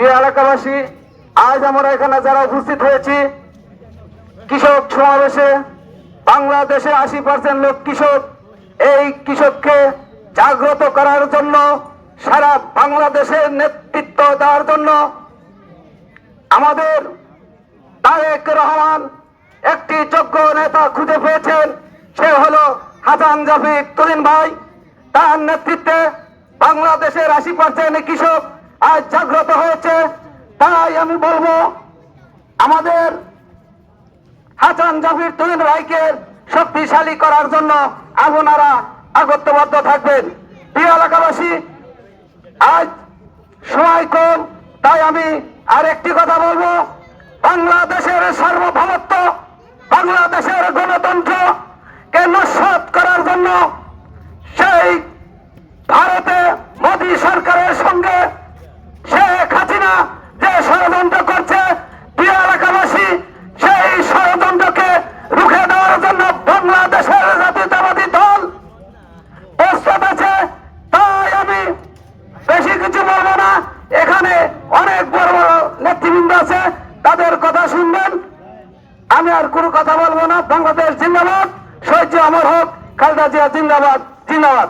প্রিয় এলাকাবাসী, আজ আমরা এখানে যারা উপস্থিত হয়েছি, কৃষক সমাবেশে বাংলাদেশে আশি পার্সেন্ট লোক কৃষক, এই কৃষককে জাগ্রত করার জন্য, সারা বাংলাদেশের নেতৃত্ব দেওয়ার জন্য, আমাদের তারেক রহমান একটি যোগ্য নেতা খুঁজে পেয়েছেন, সে হলো হাসান জাফির তুলিন ভাই। তার নেতৃত্বে বাংলাদেশের আশি পার্সেন্ট কৃষক আজ জাগ্রত হয়েছে, তাই আমি বলব, আমাদের হাসান জাফির তুহিন ভাইকে শক্তিশালী করার জন্য আপনারা আগত্যবদ্ধ থাকবেন। প্রিয় এলাকাবাসী, আজ সময় কম, তাই আমি আর একটি কথা বলব। বাংলাদেশের সার্বভৌমত্ব, বাংলাদেশের গণতন্ত্র কে নস্বাত করার জন্য সেই হাসিনা যে ষড়যন্ত্র করছে প্রিয় এলাকাবাসী, সেই ষড়যন্ত্রকে রুখে দেওয়ার জন্য বাংলাদেশের জাতীয়তাবাদী দল প্রস্তুত আছে। তাই আমি বেশি কিছু বলব না। এখানে অনেক বড় বড় নেতৃবৃন্দ আছে, তাদের কথা শুনবেন। আমি আর কোনো কথা বলব না। বাংলাদেশ জিন্দাবাদ। সহ্য আমার হোক, খালেদা জিয়া জিন্দাবাদ। জিন্দাবাদ।